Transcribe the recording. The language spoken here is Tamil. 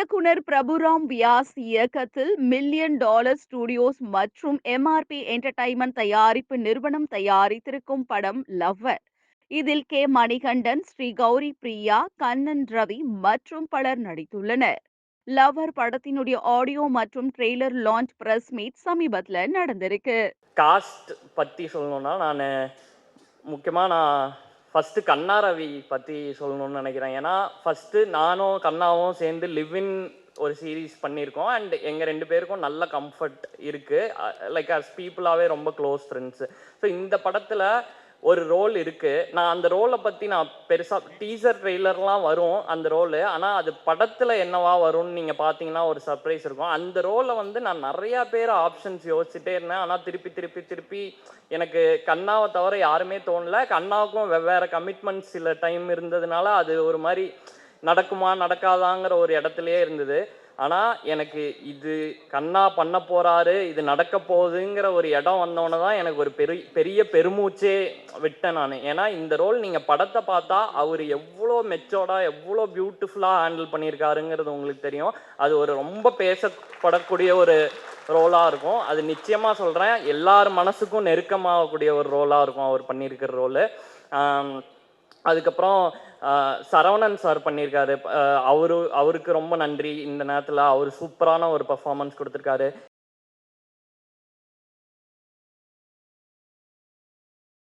இயக்குனர் பிரபுராம் வியாஸ் இயக்கத்தில் மில்லியன் டாலர் ஸ்டுடியோஸ் மற்றும் எம்ஆர்பி என்டர்டைன்மெண்ட் தயாரிப்பு நிறுவனம் தயாரித்திருக்கும் படம் லவ்வர் இதில் கே. மணிகண்டன் ஸ்ரீ கௌரி பிரியா கண்ணன் ரவி மற்றும் பலர் நடித்துள்ளனர். லவ்வர் படத்தினுடைய ஆடியோ மற்றும் ட்ரெய்லர் லான்ச் பிரஸ் மீட் சமீபத்தில் நடந்திருக்கு. காஸ்ட் பற்றி சொல்லணும்னா நான் முக்கியமாக நான் ஃபஸ்ட்டு கண்ணா ரவி பற்றி சொல்லணும்னு நினைக்கிறேன். ஏன்னா ஃபஸ்ட்டு நானும் கண்ணாவும் சேர்ந்து லிவ்இன் ஒரு சீரீஸ் பண்ணியிருக்கோம். அண்ட் எங்கள் ரெண்டு பேருக்கும் நல்ல கம்ஃபர்ட் இருக்குது லைக் அஸ் பீப்புளாகவே ரொம்ப க்ளோஸ் ஃப்ரெண்ட்ஸு ஸோ இந்த படத்தில் ஒரு ரோல் இருக்குது நான் அந்த ரோலை பற்றி நான் பெருசாக டீசர் ட்ரெய்லர்லாம் வரும் அந்த ரோலு ஆனால் அது படத்தில் என்னவா வரும்னு நீங்கள் பார்த்தீங்கன்னா ஒரு சர்ப்ரைஸ் இருக்கும். அந்த ரோலை வந்து நான் நிறையா பேர் ஆப்ஷன்ஸ் யோசிச்சுட்டே இருந்தேன். ஆனால் திருப்பி திருப்பி திருப்பி எனக்கு கண்ணாவை தவிர யாருமே தோணல. கண்ணாவுக்கும் வெவ்வேறு கமிட்மெண்ட்ஸ் சில டைம் இருந்ததுனால அது ஒரு மாதிரி நடக்குமா நடக்காதாங்கிற ஒரு இடத்துலயே இருந்தது. ஆனால் எனக்கு இது கண்ணா பண்ண போகிறாரு இது நடக்க போகுதுங்கிற ஒரு இடம் வந்தோடனே தான் எனக்கு ஒரு பெரிய பெரிய பெருமூச்சே விட்டேன் நான். ஏன்னா இந்த ரோல் நீங்கள் படத்தை பார்த்தா அவர் எவ்வளோ மெச்சோர்டாக எவ்வளோ பியூட்டிஃபுல்லாக ஹேண்டில் பண்ணியிருக்காருங்கிறது உங்களுக்கு தெரியும். அது ஒரு ரொம்ப பேசப்படக்கூடிய ஒரு ரோலாக இருக்கும். அது நிச்சயமாக சொல்கிறேன் எல்லார் மனசுக்கும் நெருக்கமாகக்கூடிய ஒரு ரோலாக இருக்கும் அவர் பண்ணியிருக்கிற ரோலு. அதுக்கப்புறம் சரவணன் சார் பண்ணியிருக்காரு. அவரு அவருக்கு ரொம்ப நன்றி. இந்த நேரத்தில் அவர் சூப்பரான ஒரு பர்ஃபாமன்ஸ் கொடுத்துருக்காரு.